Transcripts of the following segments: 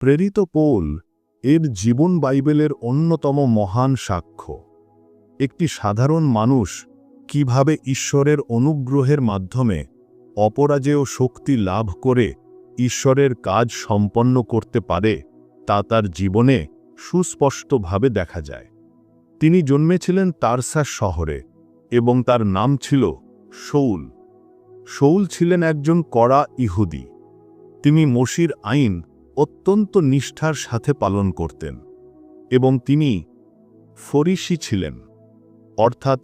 প্রেরিত পৌল এর জীবন বাইবেলের অন্যতম মহান সাক্ষ্য। একটি সাধারণ মানুষ কীভাবে ঈশ্বরের অনুগ্রহের মাধ্যমে অপরাজেয় শক্তি লাভ করে ঈশ্বরের কাজ সম্পন্ন করতে পারে, তা তার জীবনে সুস্পষ্টভাবে দেখা যায়। তিনি জন্মেছিলেন তারসাস শহরে এবং তার নাম ছিল শৌল শৌল ছিলেন একজন কড়া ইহুদি। তিনি মসির আইন অত্যন্ত নিষ্ঠার সাথে পালন করতেন এবং তিনি ফরিসি ছিলেন। অর্থাৎ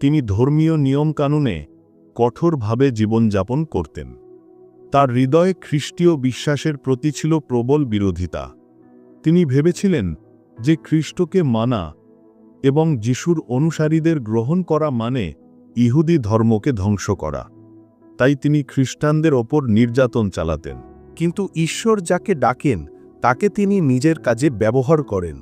তিনি ধর্মীয় নিয়মকানুনে কঠোরভাবে জীবনযাপন করতেন। তার হৃদয়ে খ্রিস্টীয় বিশ্বাসের প্রতি ছিল প্রবল বিরোধিতা। তিনি ভেবেছিলেন যে খ্রিস্টকে মানা এবং যিশুর অনুসারীদের গ্রহণ করা মানে ইহুদি ধর্মকে ধ্বংস করা। তাই তিনি খ্রিস্টানদের ওপর নির্যাতন চালাতেন। কিন্তু ঈশ্বর যাকে ডাকেন, তাকে তিনি নিজের কাজে ব্যবহার করেন।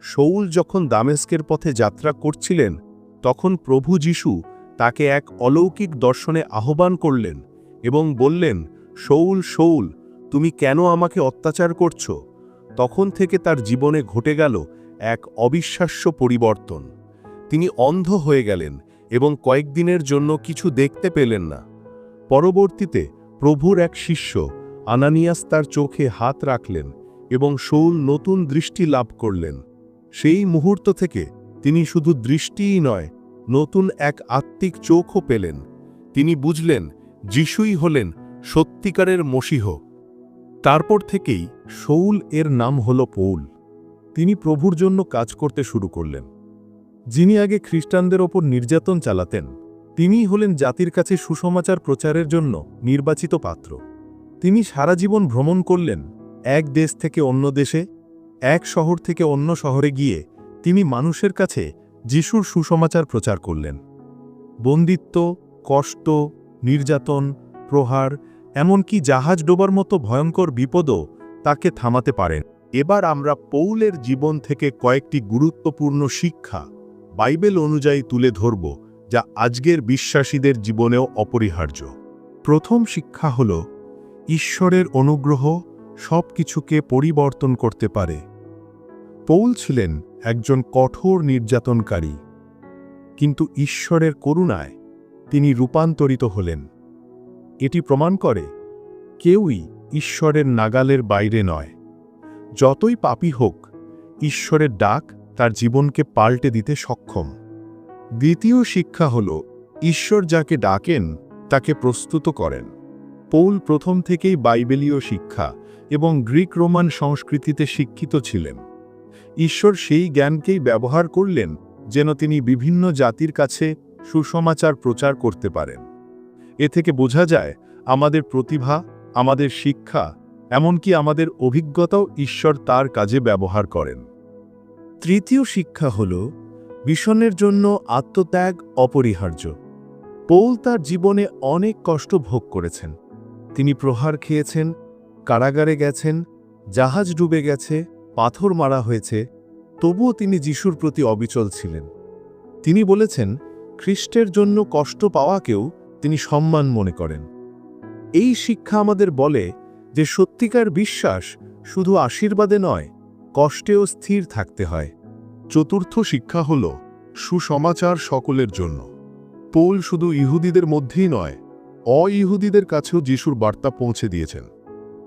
শৌল যখন দামেস্কের পথে যাত্রা করছিলেন, তখন প্রভু যিশু তাকে এক অলৌকিক দর্শনে আহ্বান করলেন এবং বললেন শৌল শৌল তুমি কেন আমাকে অত্যাচার করছ? তখন থেকে তার জীবনে ঘটে গেল এক অবিশ্বাস্য পরিবর্তন। তিনি অন্ধ হয়ে গেলেন এবং কয়েকদিনের জন্য কিছু দেখতে পেলেন না। পরবর্তীতে প্রভুর এক শিষ্য আনানিয়াস তার চোখে হাত রাখলেন এবং শৌল নতুন দৃষ্টি লাভ করলেন। সেই মুহূর্ত থেকে তিনি শুধু দৃষ্টিই নয়, নতুন এক আত্মিক চোখও পেলেন। তিনি বুঝলেন যিশুই হলেন সত্যিকারের মসিহ। তারপর থেকেই শৌল এর নাম হল পৌল। তিনি প্রভুর জন্য কাজ করতে শুরু করলেন। যিনি আগে খ্রিস্টানদের ওপর নির্যাতন চালাতেন, তিনিই হলেন জাতির কাছে সুসমাচার প্রচারের জন্য নির্বাচিত পাত্র। তিনি সারা জীবন ভ্রমণ করলেন, এক দেশ থেকে অন্য দেশে, এক শহর থেকে অন্য শহরে গিয়ে তিনি মানুষের কাছে যিশুর সুসমাচার প্রচার করলেন। বন্দিত্ব, কষ্ট, নির্যাতন, প্রহার, এমনকি জাহাজ ডোবার মতো ভয়ঙ্কর বিপদও তাকে থামাতে পারেন। এবার আমরা পৌলের জীবন থেকে কয়েকটি গুরুত্বপূর্ণ শিক্ষা বাইবেল অনুযায়ী তুলে ধরব, যা আজকের বিশ্বাসীদের জীবনেও অপরিহার্য। প্রথম শিক্ষা হল ঈশ্বরের অনুগ্রহ সব কিছুকে পরিবর্তন করতে পারে। পৌল ছিলেন একজন কঠোর নির্যাতনকারী, কিন্তু ঈশ্বরের করুণায় তিনি রূপান্তরিত হলেন। এটি প্রমাণ করে কেউই ঈশ্বরের নাগালের বাইরে নয়। যতই পাপী হোক, ঈশ্বরের ডাক তার জীবনকে পাল্টে দিতে সক্ষম। দ্বিতীয় শিক্ষা হল, ঈশ্বর যাকে ডাকেন, তাকে প্রস্তুত করেন। পৌল প্রথম থেকেই বাইবেলীয় শিক্ষা এবং গ্রিক রোমান সংস্কৃতিতে শিক্ষিত ছিলেন। ঈশ্বর সেই জ্ঞানকেই ব্যবহার করলেন যেন তিনি বিভিন্ন জাতির কাছে সুসমাচার প্রচার করতে পারেন। এ থেকে বোঝা যায়, আমাদের প্রতিভা, আমাদের শিক্ষা, এমনকি আমাদের অভিজ্ঞতাও ঈশ্বর তার কাজে ব্যবহার করেন। তৃতীয় শিক্ষা হল মিশনের জন্য আত্মত্যাগ অপরিহার্য। পৌল তার জীবনে অনেক কষ্ট ভোগ করেছেন। তিনি প্রহার খেয়েছেন, কারাগারে গেছেন, জাহাজ ডুবে গেছে, পাথর মারা হয়েছে, তবুও তিনি যিশুর প্রতি অবিচল ছিলেন। তিনি বলেছেন, খ্রিস্টের জন্য কষ্ট পাওয়াকেও তিনি সম্মান মনে করেন। এই শিক্ষা আমাদের বলে যে সত্যিকার বিশ্বাস শুধু আশীর্বাদে নয়, কষ্টেও স্থির থাকতে হয়। চতুর্থ শিক্ষা হল, সুসমাচার সকলের জন্য। পোল শুধু ইহুদিদের মধ্যেই নয় অইহুদিদের কাছেও যিশুর বার্তা পৌঁছে দিয়েছেন।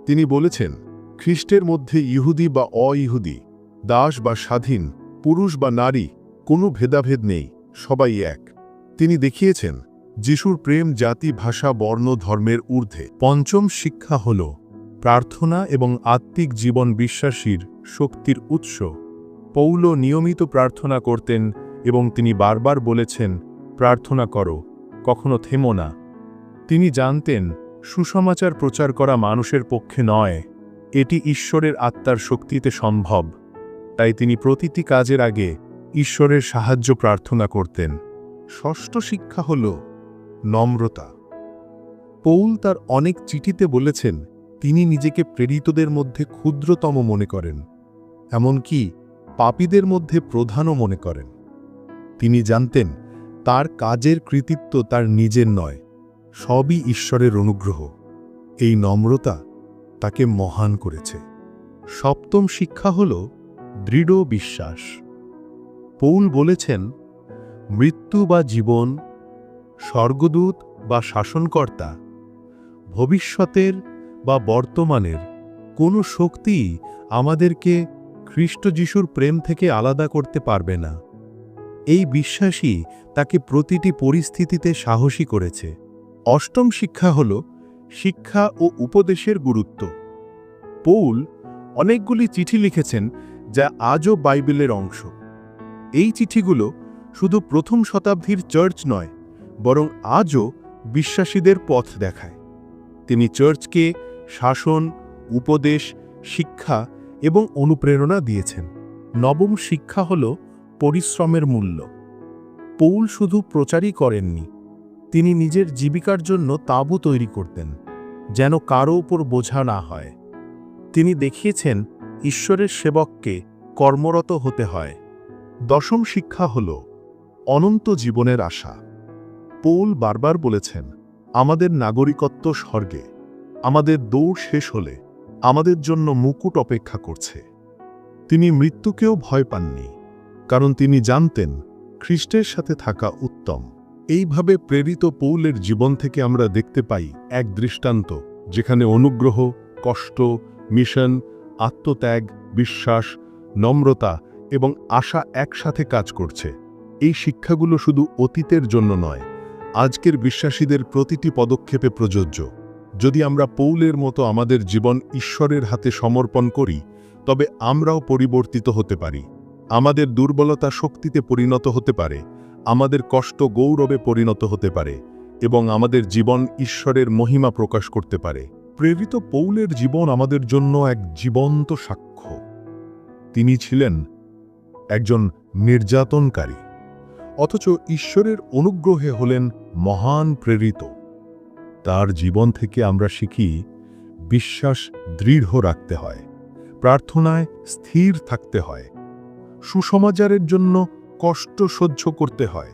তিনি বলেছেন, খ্রিস্টের মধ্যে ইহুদি বা অইহুদি, দাস বা স্বাধীন, পুরুষ বা নারী, কোনো ভেদাভেদ নেই, সবাই এক। তিনি দেখিয়েছেন, যিশুর প্রেম, জাতি, ভাষা, বর্ণ, ধর্মের ঊর্ধ্বে। পঞ্চম শিক্ষা হল, প্রার্থনা এবং আত্মিক জীবন বিশ্বাসীর শক্তির উৎস। পৌল নিয়মিত প্রার্থনা করতেন এবং তিনি বারবার বলেছেন, প্রার্থনা করো, কখনো থেমো না। তিনি জানতেন, সুসমাচার প্রচার করা মানুষের পক্ষে নয়। এটি ঈশ্বরের আত্মার শক্তিতে সম্ভব। তাই তিনি প্রতিটি কাজের আগে ঈশ্বরের সাহায্য প্রার্থনা করতেন। ষষ্ঠ শিক্ষা হল নম্রতা। পৌল তার অনেক চিঠিতে বলেছেন, তিনি নিজেকে প্রেরিতদের মধ্যে ক্ষুদ্রতম মনে করেন, এমনকি পাপীদের মধ্যে প্রধানও মনে করেন। তিনি জানতেন, তার কাজের কৃতিত্ব তার নিজের নয়। সবই ঈশ্বরের অনুগ্রহ। এই নম্রতা তাকে মহান করেছে। সপ্তম শিক্ষা হল দৃঢ় বিশ্বাস। পৌল বলেছেন, মৃত্যু বা জীবন, স্বর্গদূত বা শাসনকর্তা, ভবিষ্যতের বা বর্তমানের, কোনো শক্তিই আমাদেরকে খ্রিস্ট যিশুর প্রেম থেকে আলাদা করতে পারবে না। এই বিশ্বাসই তাকে প্রতিটি পরিস্থিতিতে সাহসী করেছে। অষ্টম শিক্ষা হল শিক্ষা ও উপদেশের গুরুত্ব। পৌল অনেকগুলি চিঠি লিখেছেন যা আজও বাইবেলের অংশ। এই চিঠিগুলো শুধু প্রথম শতাব্দীর চার্চ নয়, বরং আজও বিশ্বাসীদের পথ দেখায়। তিনি চার্চকে শাসন, উপদেশ, শিক্ষা এবং অনুপ্রেরণা দিয়েছেন। নবম শিক্ষা হল পরিশ্রমের মূল্য। পৌল শুধু প্রচারই করেননি তিনি নিজের জীবিকার জন্য তাঁবু তৈরি করতেন, যেন কারও উপর বোঝা না হয়। তিনি দেখিয়েছেন, ঈশ্বরের সেবককে কর্মরত হতে হয়। দশম শিক্ষা হল, অনন্ত জীবনের আশা। পৌল বারবার বলেছেন, আমাদের নাগরিকত্ব স্বর্গে, আমাদের দৌড় শেষ হলে আমাদের জন্য মুকুট অপেক্ষা করছে। তিনি মৃত্যুকেও ভয় পাননি, কারণ তিনি জানতেন, খ্রিস্টের সাথে থাকা উত্তম। এইভাবে প্রেরিত পৌলের জীবন থেকে আমরা দেখতে পাই এক দৃষ্টান্ত, যেখানে অনুগ্রহ, কষ্ট, মিশন, আত্মত্যাগ, বিশ্বাস, নম্রতা এবং আশা একসাথে কাজ করছে। এই শিক্ষাগুলো শুধু অতীতের জন্য নয়, আজকের বিশ্বাসীদের প্রতিটি পদক্ষেপে প্রযোজ্য। যদি আমরা পৌলের মতো আমাদের জীবন ঈশ্বরের হাতে সমর্পণ করি, তবে আমরাও পরিবর্তিত হতে পারি। আমাদের দুর্বলতা শক্তিতে পরিণত হতে পারে আমাদের কষ্ট গৌরবে পরিণত হতে পারে এবং আমাদের জীবন ঈশ্বরের মহিমা প্রকাশ করতে পারে। প্রেরিত পৌলের জীবন আমাদের জন্য এক জীবন্ত সাক্ষ্য। তিনি ছিলেন একজন নির্যাতনকারী, অথচ ঈশ্বরের অনুগ্রহে হলেন মহান প্রেরিত। তার জীবন থেকে আমরা শিখি, বিশ্বাস দৃঢ় রাখতে হয়, প্রার্থনায় স্থির থাকতে হয়, সুসমাচারের জন্য কষ্ট সহ্য করতে হয়,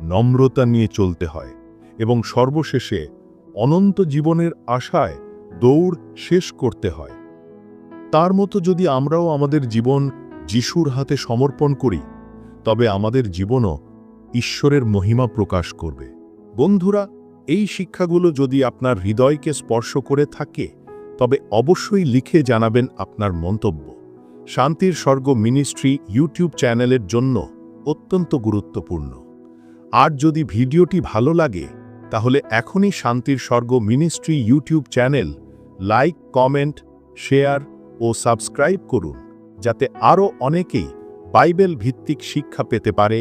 নম্রতা নিয়ে চলতে হয় এবং সর্বশেষে অনন্ত জীবনের আশায় দৌড় শেষ করতে হয়। তার মতো যদি আমরাও আমাদের জীবন যিশুর হাতে সমর্পণ করি, তবে আমাদের জীবনও ঈশ্বরের মহিমা প্রকাশ করবে। বন্ধুরা, এই শিক্ষাগুলো যদি আপনার হৃদয়কে স্পর্শ করে থাকে, তবে অবশ্যই লিখে জানাবেন আপনার মন্তব্য। শান্তির স্বর্গ মিনিস্ট্রি ইউটিউব চ্যানেলের জন্য অত্যন্ত গুরুত্বপূর্ণ। আর যদি ভিডিওটি ভালো লাগে, তাহলে এখনই শান্তির স্বর্গ ministry YouTube channel like, comment, share ও সাবস্ক্রাইব করুন, যাতে আরও অনেকেই বাইবেল ভিত্তিক শিক্ষা পেতে পারে।